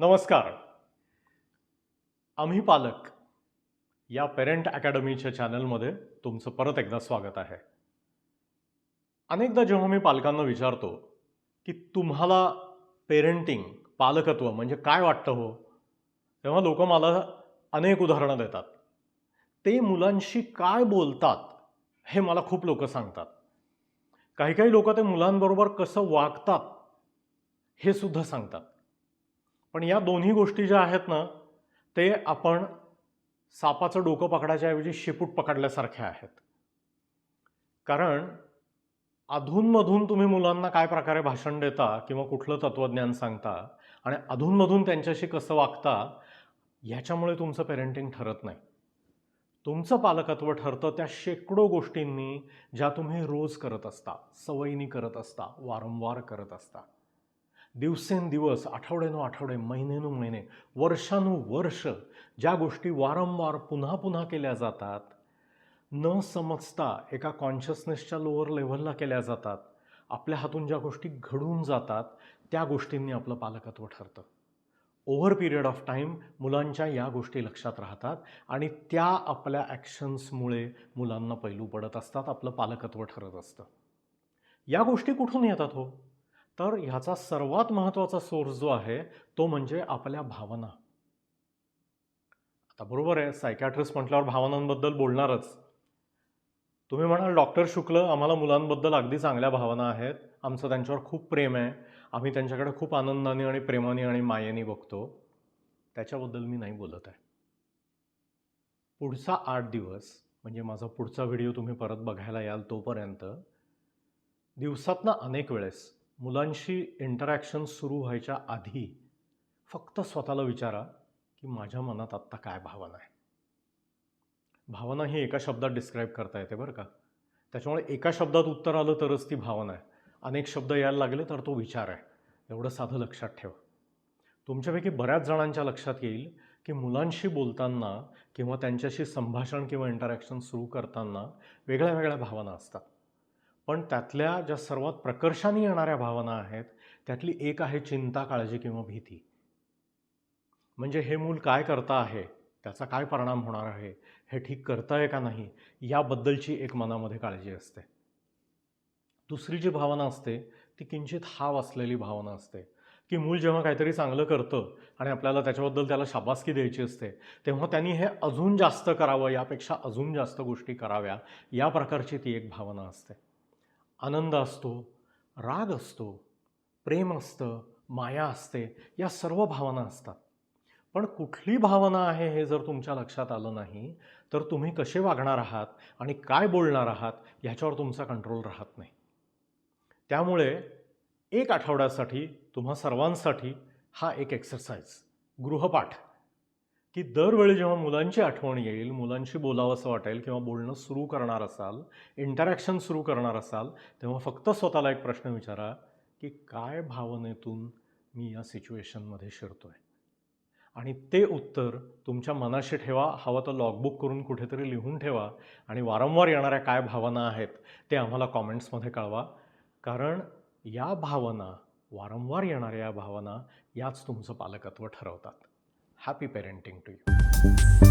नमस्कार. आम्ही पालक या पेरेंट अकॅडमीच्या चॅनलमध्ये तुमचं परत एकदा स्वागत आहे. अनेकदा जेव्हा मी पालकांना विचारतो की तुम्हाला पेरेंटिंग पालकत्व म्हणजे काय वाटतं हो? तेव्हा लोक मला अनेक उदाहरणं देतात. ते मुलांशी काय बोलतात हे मला खूप लोक सांगतात. काही काही लोक ते मुलांबरोबर कसं वागतात हे सुद्धा सांगतात. पण या दोन्ही गोष्टी ज्या आहेत ना ते आपण सापाचं डोकं पकडायच्याऐवजी शेपूट पकडल्यासारख्या आहेत. कारण अधूनमधून तुम्ही मुलांना काय प्रकारे भाषण देता किंवा कुठलं तत्त्वज्ञान सांगता आणि अधूनमधून त्यांच्याशी कसं वागता ह्याच्यामुळे तुमचं पेरेंटिंग ठरत नाही. तुमचं पालकत्व ठरतं त्या शेकडो गोष्टींनी ज्या तुम्ही रोज करत असता सवयीनी करत असता वारंवार करत असता. दिवसेंदिवस आठवड्यानो आठवडे महिनेनु महिने वर्षानुवर्ष ज्या गोष्टी वारंवार पुन्हा पुन्हा केल्या जातात न समजता एका कॉन्शियसनेसच्या लोअर लेव्हलला केल्या जातात. आपल्या हातून ज्या गोष्टी घडून जातात त्या गोष्टींनी आपलं पालकत्व ठरतं. ओव्हर पिरियड ऑफ टाईम मुलांच्या या गोष्टी लक्षात राहतात आणि त्या आपल्या ॲक्शन्समुळे मुलांना पैलू पडत असतात आपलं पालकत्व ठरत असतं. या गोष्टी कुठून येतात हो? तर ह्याचा सर्वात महत्त्वाचा सोर्स जो आहे तो म्हणजे आपल्या भावना. आता बरोबर आहे सायकॅट्रिस्ट म्हटल्यावर भावनांबद्दल बोलणारच. तुम्ही म्हणाल डॉक्टर शुक्ल आम्हाला मुलांबद्दल अगदी चांगल्या भावना आहेत. आमचं त्यांच्यावर खूप प्रेम आहे. आम्ही त्यांच्याकडे खूप आनंदाने आणि प्रेमाने आणि मायेने बघतो. त्याच्याबद्दल मी नाही बोलत आहे. पुढचा आठ दिवस म्हणजे माझा पुढचा व्हिडिओ तुम्ही परत बघायला याल तोपर्यंत दिवसातनं अनेक वेळेस मुलांशी इंटरॅक्शन सुरू व्हायच्या आधी फक्त स्वतःला विचारा की माझ्या मनात आत्ता काय भावना आहे. भावना ही एका शब्दात डिस्क्राईब करता येते बरं का. त्याच्यामुळे एका शब्दात उत्तर आलं तरच ती भावना आहे. अनेक शब्द यायला लागले तर तो विचार आहे. एवढं साधं लक्षात ठेवा. तुमच्यापैकी बऱ्याच जणांच्या लक्षात येईल की मुलांशी बोलताना किंवा त्यांच्याशी संभाषण किंवा इंटरॅक्शन सुरू करताना वेगळ्या वेगळ्या भावना असतात. पण त्यातल्या ज्या सर्वात प्रकर्षाने येणाऱ्या भावना आहेत त्यातली एक आहे चिंता काळजी किंवा भीती. म्हणजे हे मूल काय करता आहे त्याचा काय परिणाम होणार आहे हे ठीक करताय का नाही याबद्दलची एक मनामध्ये काळजी असते. दुसरी जी भावना असते ती किंचित हाव असलेली भावना असते. की मूल जेव्हा काहीतरी चांगलं करतं आणि आपल्याला त्याच्याबद्दल त्याला शाबासकी द्यायची असते तेव्हा त्यांनी हे अजून जास्त करावं यापेक्षा अजून जास्त गोष्टी कराव्या या प्रकारची ती एक भावना असते. आनंद असतो राग असतो प्रेम असतं माया असते या सर्व भावना असतात. पण कुठली भावना आहे हे जर तुमच्या लक्षात आलं नाही तर तुम्ही कसे वागणार आहात आणि काय बोलणार आहात ह्याच्यावर तुमचा कंट्रोल राहत नाही. त्यामुळे एक आठवड्यासाठी तुम्हा सर्वांसाठी हा एक एक्सरसाइज गृहपाठ. की दरवेळी जेव्हा मुलांची आठवण येईल मुलांशी बोलावंसं वाटेल किंवा बोलणं सुरू करणार असाल इंटरॅक्शन सुरू करणार असाल तेव्हा फक्त स्वतःला एक प्रश्न विचारा की काय भावनेतून मी या सिच्युएशनमध्ये शिरतो आहे आणि ते उत्तर तुमच्या मनाशी ठेवा हवं तर लॉगबुक करून कुठेतरी लिहून ठेवा आणि वारंवार येणाऱ्या काय भावना आहेत ते आम्हाला कॉमेंट्समध्ये कळवा. कारण या भावना वारंवार येणाऱ्या या भावना याच तुमचं पालकत्व ठरवतात. Happy parenting to you